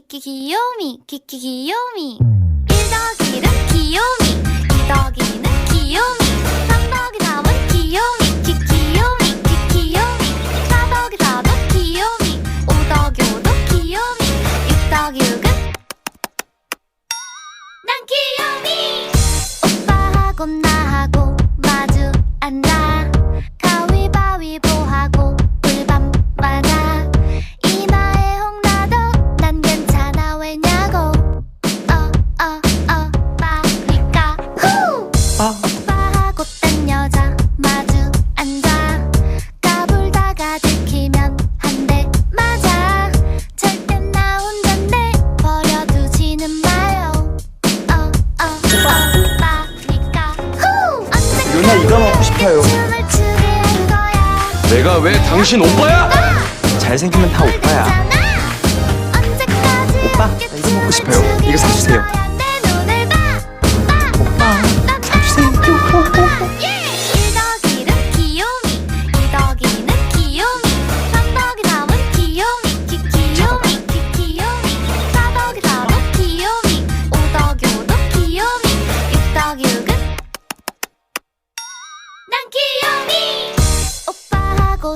キキキヨミ、キキキヨミ。 그냥 이거 먹고 싶어요. 내가 왜 당신 오빠야? 잘생기면 다 오빠야. 오빠, 나 이거 먹고 싶어요. 이거 사주세요.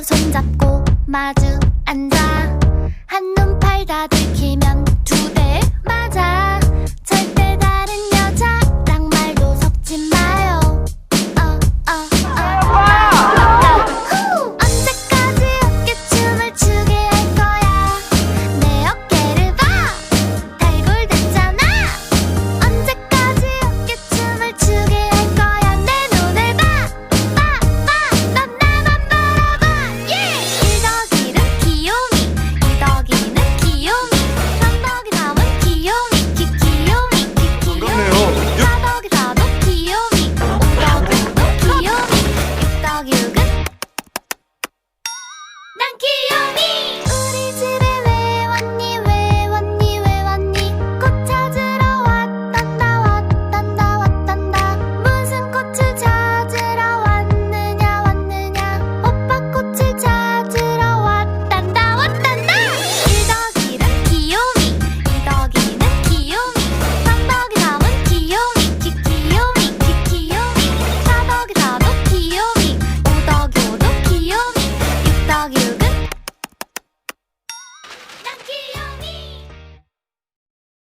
손잡고 마주 앉아.